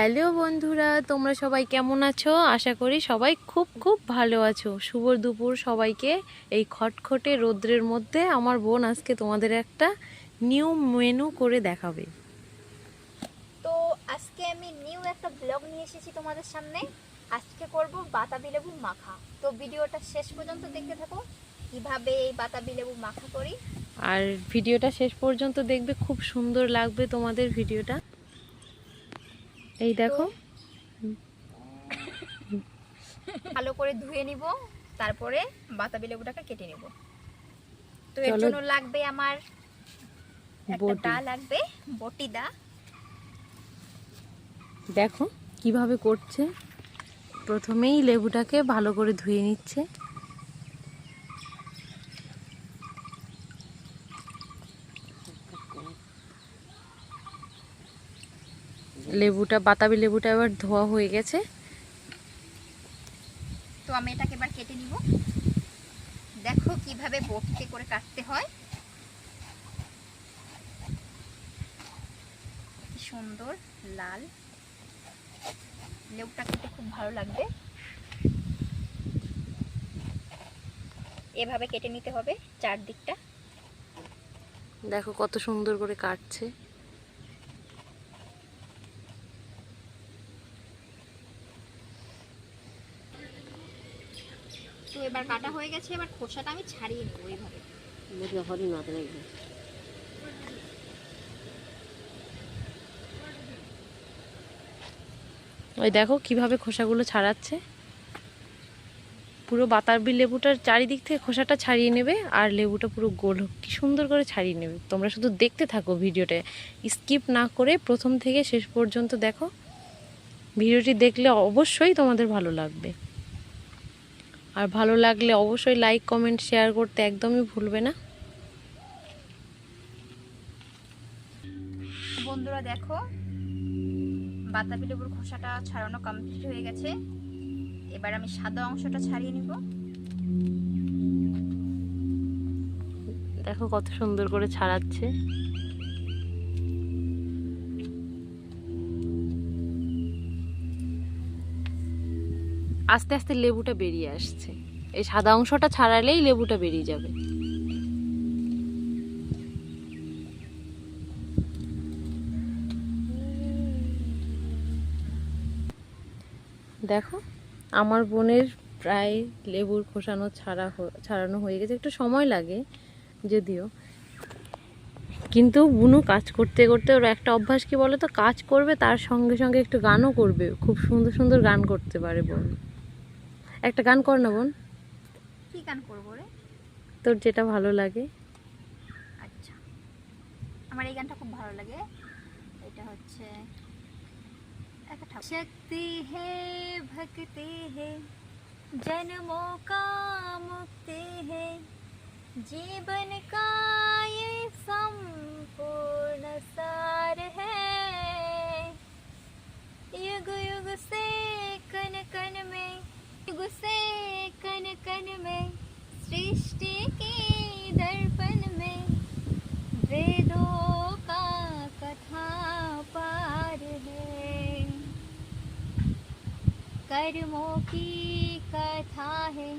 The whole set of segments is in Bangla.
হ্যালো বন্ধুরা তোমরা সবাই কেমন আছো? আশা করি সবাই খুব খুব ভালো আছো। শুভ দুপুর সবাইকে। এই খটখটে রোদ্রের মধ্যে আমার বোন আজকে তোমাদের একটা নিউ মেনু করে দেখাবে। তো আজকে আমি নিউ একটা ব্লগ নিয়ে এসেছি তোমাদের সামনে। আজকে করব বাতাবি লেবু মাখা। তো ভিডিওটা শেষ পর্যন্ত দেখতে থাকো। কীভাবে এই বাতাবি লেবু মাখা করি? আর ভিডিওটা শেষ পর্যন্ত দেখবে খুব সুন্দর লাগবে তোমাদের ভিডিওটা। এই দেখো। ভালো করে ধুয়ে নিব তারপরে বাতাবি লেবুটাকে কেটে নিব। তো এর জন্য লাগবে আমার একটা বটি। দা লাগবে বটি দা। দেখো কীভাবে করছে। প্রথমেই লেবুটাকে ভালো করে ধুয়ে নিচ্ছে। লেবুটা বাতাবি লেবুটা এবার ধোয়া হয়ে গেছে। তো আমি এটাকে এবার কেটে নিব। দেখো কীভাবে বটিতে করে কাটতে হয়। কি সুন্দর লাল। লেবুটা খেতে খুব ভালো লাগবে। এভাবে কেটে নিতে হবে চারদিকটা। দেখো কত সুন্দর করে কাটছে তো এবার কাটা হয়ে গেছে এবার খোসাটা আমি ছাড়িয়ে নেব এইভাবে। ওই দেখো কীভাবে খোসাগুলো ছাড়াচ্ছে। পুরো বাতাবি লেবুটার চারিদিক থেকে খোসাটা ছাড়িয়ে নেবে আর লেবুটা পুরো গোল হোক। কি সুন্দর করে ছাড়িয়ে নেবে। তোমরা শুধু দেখতে থাকো ভিডিওটা। স্কিপ না করে প্রথম থেকে শেষ পর্যন্ত দেখো। ভিডিওটি দেখলে অবশ্যই তোমাদের ভালো লাগবে। আর ভালো লাগলে অবশ্যই লাইক কমেন্ট শেয়ার করতে একদমই ভুলবে না। বন্ধুরা দেখো বাতাবি লেবুর খোসাটা ছাড়ানো কমপ্লিট হয়ে গেছে। এবার আমি সাদা অংশটা ছাড়িয়ে নিব। দেখো কত সুন্দর করে ছাড়াচ্ছে। আস্তে আস্তে লেবুটা বেরিয়ে আসছে। এই সাদা অংশটা ছাড়ালেই লেবুটা বেরিয়ে যাবে। দেখো, আমার বোনের প্রায় লেবুর খোসানো ছাড়া ছাড়ানো হয়ে গেছে। একটু সময় লাগে যদিও। কিন্তু বুনু কাজ করতে করতে ওর একটা অভ্যাস কি বলো তো কাজ করবে, তার সঙ্গে সঙ্গে একটু গানও করবে। খুব সুন্দর সুন্দর গান করতে পারে বোন। একটা গান কর না বোন কি গান করবো রে তোর যেটা ভালো লাগে আচ্ছা আমার এই গানটা খুব ভালো লাগে এটা হচ্ছে একটা ঠাকুর। शक्ति है भक्ति है जन्मों का मुक्ति है जीवन का ये संपूर्ण कर्मों की कथा है,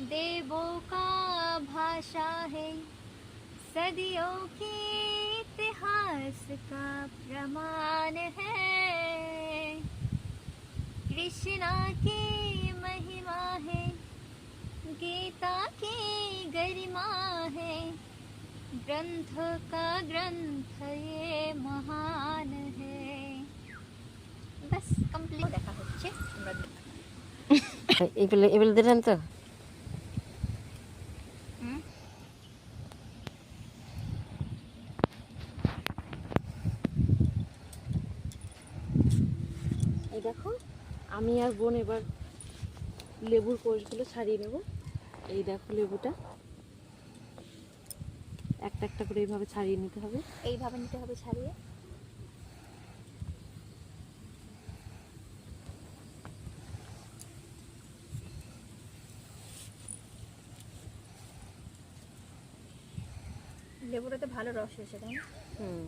देवों का भाषा है, सदियों की इतिहास का प्रमाण है। कृष्णा की महिमा है, गीता की गरिमा है, ग्रंथ का ग्रंथ ये महान है। এগুলো এগুলো দিলেন তো। এই দেখো আমি আর বোন এবার লেবুর কোষগুলো ছাড়িয়ে নেব। এই দেখো লেবুটা। একটা একটা করে এইভাবে ছাড়িয়ে নিতে হবে। এইভাবে নিতে হবে ছাড়িয়ে। লেবুটাতে ভালো রস হয়েছে তাই না? হুম।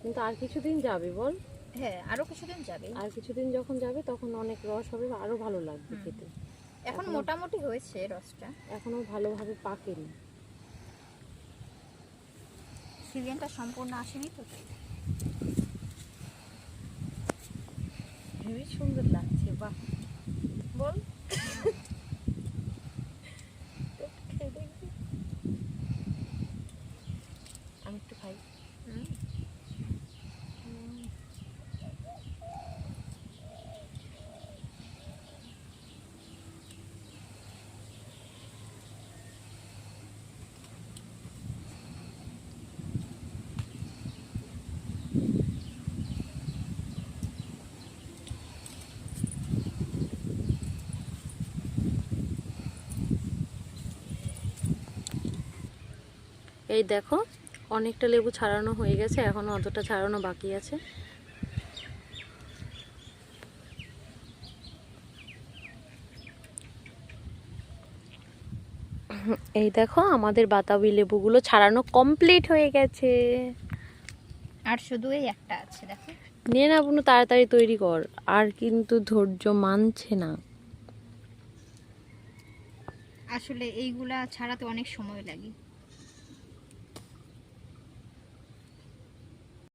কিন্তু আর কিছুদিন যাবে বল। হ্যাঁ আরও কিছুদিন যাবে। আর কিছুদিন যখন যাবে তখন অনেক রস হবে আরও ভালো লাগবে খেতে। এখন মোটামুটি হয়েছে রসটা। এখনও ভালোভাবে পাকেনি। সিজনটা সম্পূর্ণ আসেনি তো। হেবি সুন্দর লাগছে বাহ। বল খেয়ে দেখবি আমি একটু খাই এই দেখো অনেকটা লেবু ছাড়ানো হয়ে গেছে এখনও অতটা ছাড়ানো বাকি আছে। এই দেখো আমাদের বাতাবি লেবুগুলো ছাড়ানো কমপ্লিট হয়ে গেছে। আর শুধু এই একটা আছে দেখো। নিয়ে না বুনু তাড়াতাড়ি তৈরি কর আর কিন্তু ধৈর্য মানছে না। আসলে এইগুলা ছাড়াতে অনেক সময় লাগে।